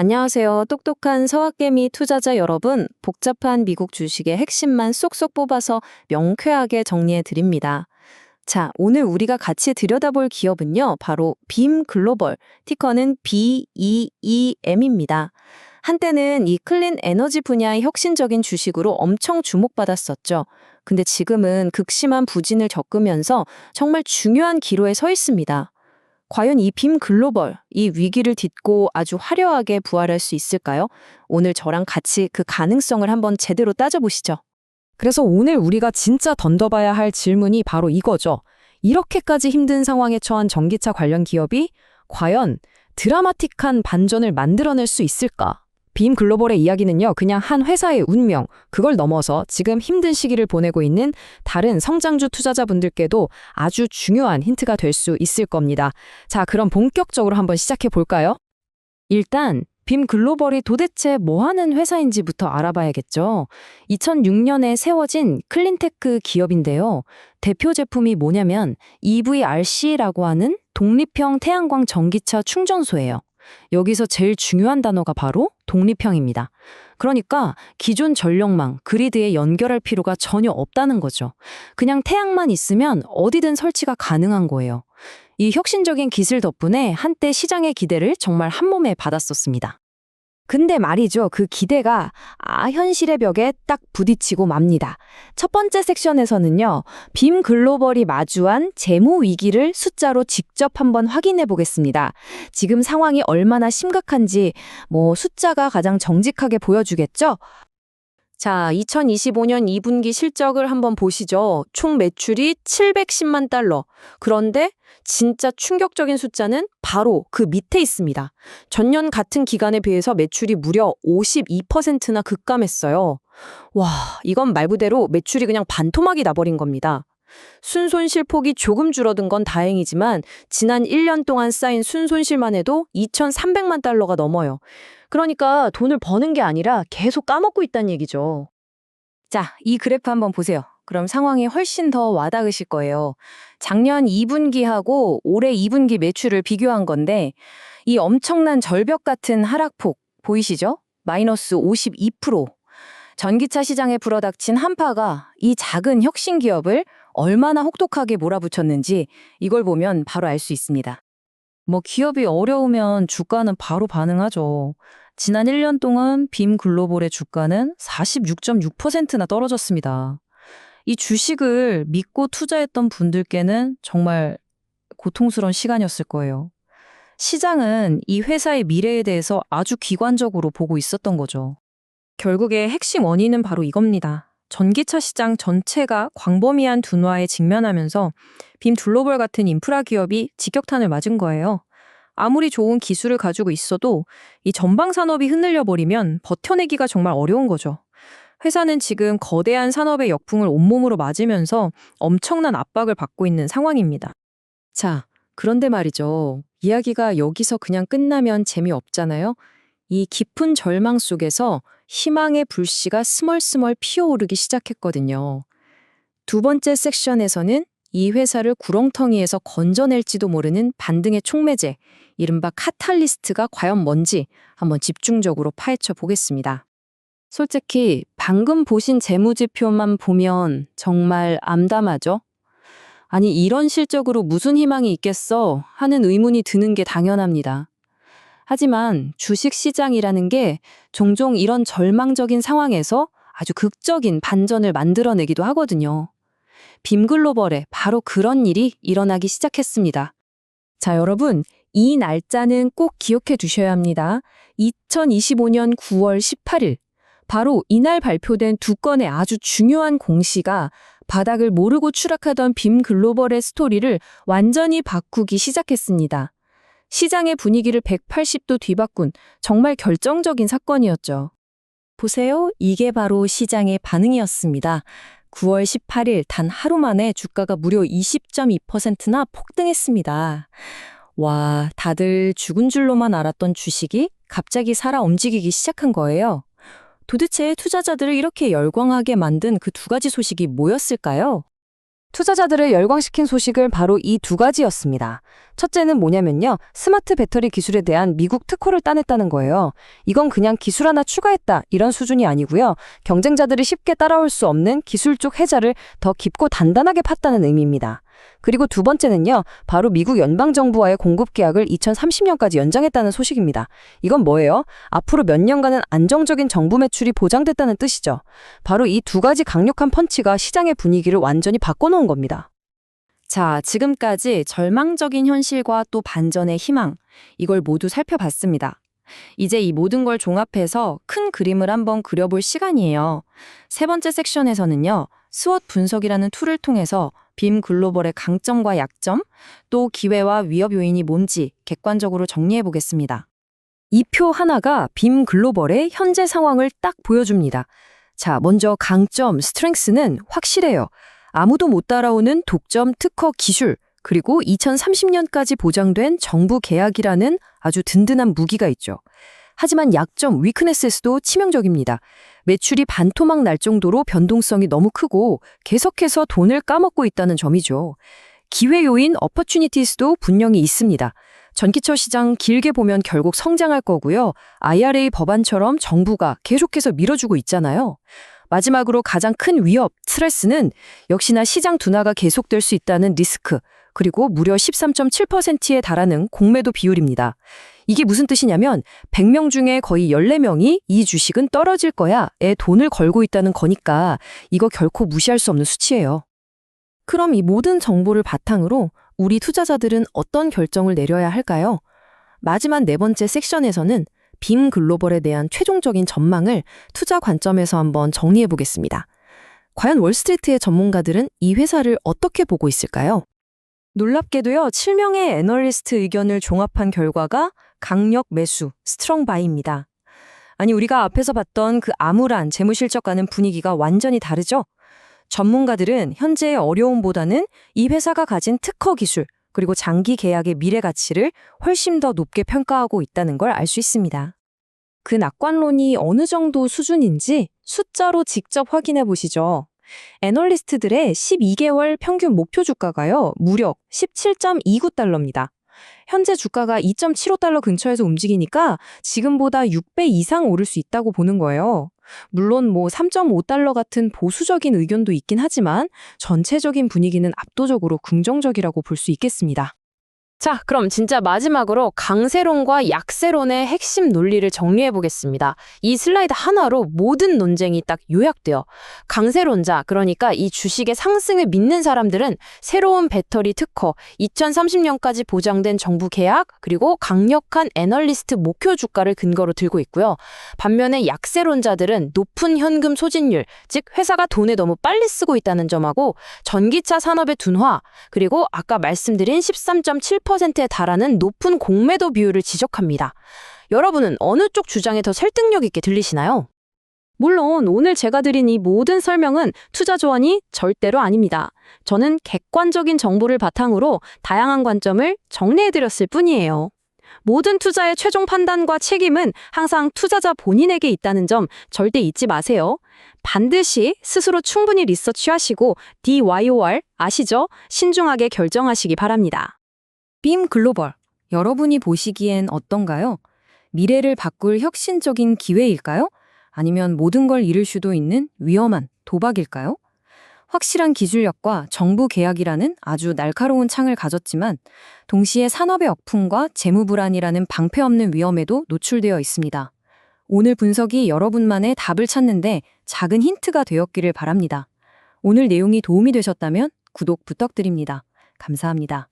안녕하세요. 똑똑한 서학개미 투자자 여러분. 복잡한 미국 주식의 핵심만 쏙쏙 뽑아서 명쾌하게 정리해 드립니다. 자, 오늘 우리가 같이 들여다볼 기업은요. 바로 빔 글로벌, 티커는 BEEM입니다. 한때는 이 클린 에너지 분야의 혁신적인 주식으로 엄청 주목받았었죠. 근데 지금은 극심한 부진을 겪으면서 정말 중요한 기로에 서 있습니다. 과연 이 빔 글로벌, 이 위기를 딛고 아주 화려하게 부활할 수 있을까요? 오늘 저랑 같이 그 가능성을 한번 제대로 따져보시죠. 그래서 오늘 우리가 진짜 던져봐야 할 질문이 바로 이거죠. 이렇게까지 힘든 상황에 처한 전기차 관련 기업이 과연 드라마틱한 반전을 만들어낼 수 있을까? 빔 글로벌의 이야기는요, 그냥 한 회사의 운명, 그걸 넘어서 지금 힘든 시기를 보내고 있는 다른 성장주 투자자분들께도 아주 중요한 힌트가 될 수 있을 겁니다. 자, 그럼 본격적으로 한번 시작해 볼까요? 일단, 빔 글로벌이 도대체 뭐 하는 회사인지부터 알아봐야겠죠. 2006년에 세워진 클린테크 기업인데요. 대표 제품이 뭐냐면 EVRC라고 하는 독립형 태양광 전기차 충전소예요. 여기서 제일 중요한 단어가 바로 독립형입니다. 그러니까 기존 전력망, 그리드에 연결할 필요가 전혀 없다는 거죠. 그냥 태양만 있으면 어디든 설치가 가능한 거예요. 이 혁신적인 기술 덕분에 한때 시장의 기대를 정말 한몸에 받았었습니다. 근데 말이죠. 그 기대가 아 현실의 벽에 딱 부딪히고 맙니다. 첫 번째 섹션에서는요. 빔 글로벌이 마주한 재무 위기를 숫자로 직접 한번 확인해 보겠습니다. 지금 상황이 얼마나 심각한지 뭐 숫자가 가장 정직하게 보여주겠죠? 자, 2025년 2분기 실적을 한번 보시죠. 총 매출이 710만 달러. 그런데 진짜 충격적인 숫자는 바로 그 밑에 있습니다. 전년 같은 기간에 비해서 매출이 무려 52%나 급감했어요. 와, 이건 말 그대로 매출이 그냥 반토막이 나버린 겁니다. 순손실 폭이 조금 줄어든 건 다행이지만 지난 1년 동안 쌓인 순손실만 해도 2,300만 달러가 넘어요. 그러니까 돈을 버는 게 아니라 계속 까먹고 있다는 얘기죠. 자, 이 그래프 한번 보세요. 그럼 상황이 훨씬 더 와닿으실 거예요. 작년 2분기하고 올해 2분기 매출을 비교한 건데 이 엄청난 절벽 같은 하락폭 보이시죠? 마이너스 52%. 전기차 시장에 불어닥친 한파가 이 작은 혁신 기업을 얼마나 혹독하게 몰아붙였는지 이걸 보면 바로 알 수 있습니다. 뭐 기업이 어려우면 주가는 바로 반응하죠. 지난 1년 동안 빔 글로벌의 주가는 46.6%나 떨어졌습니다. 이 주식을 믿고 투자했던 분들께는 정말 고통스러운 시간이었을 거예요. 시장은 이 회사의 미래에 대해서 아주 기관적으로 보고 있었던 거죠. 결국에 핵심 원인은 바로 이겁니다. 전기차 시장 전체가 광범위한 둔화에 직면하면서 빔 글로벌 같은 인프라 기업이 직격탄을 맞은 거예요. 아무리 좋은 기술을 가지고 있어도 이 전방 산업이 흔들려 버리면 버텨내기가 정말 어려운 거죠. 회사는 지금 거대한 산업의 역풍을 온몸으로 맞으면서 엄청난 압박을 받고 있는 상황입니다. 자, 그런데 말이죠. 이야기가 여기서 그냥 끝나면 재미없잖아요. 이 깊은 절망 속에서 희망의 불씨가 스멀스멀 피어오르기 시작했거든요. 두 번째 섹션에서는 이 회사를 구렁텅이에서 건져낼지도 모르는 반등의 촉매제, 이른바 카탈리스트가 과연 뭔지 한번 집중적으로 파헤쳐 보겠습니다. 솔직히 방금 보신 재무지표만 보면 정말 암담하죠? 아니, 이런 실적으로 무슨 희망이 있겠어? 하는 의문이 드는 게 당연합니다. 하지만 주식 시장이라는 게 종종 이런 절망적인 상황에서 아주 극적인 반전을 만들어내기도 하거든요. 빔글로벌에 바로 그런 일이 일어나기 시작했습니다. 자, 여러분, 이 날짜는 꼭 기억해 두셔야 합니다. 2025년 9월 18일. 바로 이날 발표된 두 건의 아주 중요한 공시가 바닥을 모르고 추락하던 빔 글로벌의 스토리를 완전히 바꾸기 시작했습니다. 시장의 분위기를 180도 뒤바꾼 정말 결정적인 사건이었죠. 보세요. 이게 바로 시장의 반응이었습니다. 9월 18일 단 하루 만에 주가가 무려 20.2%나 폭등했습니다. 와, 다들 죽은 줄로만 알았던 주식이 갑자기 살아 움직이기 시작한 거예요. 도대체 투자자들을 이렇게 열광하게 만든 그 두 가지 소식이 뭐였을까요? 투자자들을 열광시킨 소식을 바로 이 두 가지였습니다. 첫째는 뭐냐면요. 스마트 배터리 기술에 대한 미국 특허를 따냈다는 거예요. 이건 그냥 기술 하나 추가했다 이런 수준이 아니고요. 경쟁자들이 쉽게 따라올 수 없는 기술 쪽 해자를 더 깊고 단단하게 팠다는 의미입니다. 그리고 두 번째는요. 바로 미국 연방정부와의 공급 계약을 2030년까지 연장했다는 소식입니다. 이건 뭐예요? 앞으로 몇 년간은 안정적인 정부 매출이 보장됐다는 뜻이죠. 바로 이 두 가지 강력한 펀치가 시장의 분위기를 완전히 바꿔놓은 겁니다. 자, 지금까지 절망적인 현실과 또 반전의 희망, 이걸 모두 살펴봤습니다. 이제 이 모든 걸 종합해서 큰 그림을 한번 그려볼 시간이에요. 세 번째 섹션에서는요, 스워트 분석이라는 툴을 통해서 빔 글로벌의 강점과 약점, 또 기회와 위협 요인이 뭔지 객관적으로 정리해 보겠습니다. 이 표 하나가 빔 글로벌의 현재 상황을 딱 보여줍니다. 자, 먼저 강점, 스트렝스는 확실해요. 아무도 못 따라오는 독점 특허 기술, 그리고 2030년까지 보장된 정부 계약이라는 아주 든든한 무기가 있죠. 하지만 약점, 위크네스도 치명적입니다. 매출이 반토막 날 정도로 변동성이 너무 크고 계속해서 돈을 까먹고 있다는 점이죠. 기회 요인 어퍼추니티스도 분명히 있습니다. 전기차 시장 길게 보면 결국 성장할 거고요. IRA 법안처럼 정부가 계속해서 밀어주고 있잖아요. 마지막으로 가장 큰 위협, 스트레스는 역시나 시장 둔화가 계속될 수 있다는 리스크, 그리고 무려 13.7%에 달하는 공매도 비율입니다. 이게 무슨 뜻이냐면 100명 중에 거의 14명이 이 주식은 떨어질 거야에 돈을 걸고 있다는 거니까 이거 결코 무시할 수 없는 수치예요. 그럼 이 모든 정보를 바탕으로 우리 투자자들은 어떤 결정을 내려야 할까요? 마지막 네 번째 섹션에서는 빔 글로벌에 대한 최종적인 전망을 투자 관점에서 한번 정리해 보겠습니다. 과연 월스트리트의 전문가들은 이 회사를 어떻게 보고 있을까요? 놀랍게도요, 7명의 애널리스트 의견을 종합한 결과가 강력 매수, 스트롱 바이입니다. 아니, 우리가 앞에서 봤던 그 암울한 재무실적과는 분위기가 완전히 다르죠? 전문가들은 현재의 어려움보다는 이 회사가 가진 특허 기술, 그리고 장기 계약의 미래 가치를 훨씬 더 높게 평가하고 있다는 걸 알 수 있습니다. 그 낙관론이 어느 정도 수준인지 숫자로 직접 확인해 보시죠. 애널리스트들의 12개월 평균 목표 주가가요, 무려 17.29달러입니다. 현재 주가가 2.75달러 근처에서 움직이니까 지금보다 6배 이상 오를 수 있다고 보는 거예요. 물론 뭐 3.5달러 같은 보수적인 의견도 있긴 하지만 전체적인 분위기는 압도적으로 긍정적이라고 볼 수 있겠습니다. 자, 그럼 진짜 마지막으로 강세론과 약세론의 핵심 논리를 정리해 보겠습니다. 이 슬라이드 하나로 모든 논쟁이 딱 요약돼요. 강세론자, 그러니까 이 주식의 상승을 믿는 사람들은 새로운 배터리 특허, 2030년까지 보장된 정부 계약, 그리고 강력한 애널리스트 목표 주가를 근거로 들고 있고요. 반면에 약세론자들은 높은 현금 소진율, 즉 회사가 돈을 너무 빨리 쓰고 있다는 점하고 전기차 산업의 둔화, 그리고 아까 말씀드린 13.7%에 달하는 높은 공매도 비율을 지적합니다. 여러분은 어느 쪽 주장에 더 설득력 있게 들리시나요? 물론 오늘 제가 드린 이 모든 설명은 투자 조언이 절대로 아닙니다. 저는 객관적인 정보를 바탕으로 다양한 관점을 정리해드렸을 뿐이에요. 모든 투자의 최종 판단과 책임은 항상 투자자 본인에게 있다는 점 절대 잊지 마세요. 반드시 스스로 충분히 리서치하시고 DYOR 아시죠? 신중하게 결정하시기 바랍니다. 빔 글로벌, 여러분이 보시기엔 어떤가요? 미래를 바꿀 혁신적인 기회일까요? 아니면 모든 걸 잃을 수도 있는 위험한 도박일까요? 확실한 기술력과 정부 계약이라는 아주 날카로운 창을 가졌지만 동시에 산업의 역풍과 재무 불안이라는 방패 없는 위험에도 노출되어 있습니다. 오늘 분석이 여러분만의 답을 찾는데 작은 힌트가 되었기를 바랍니다. 오늘 내용이 도움이 되셨다면 구독 부탁드립니다. 감사합니다.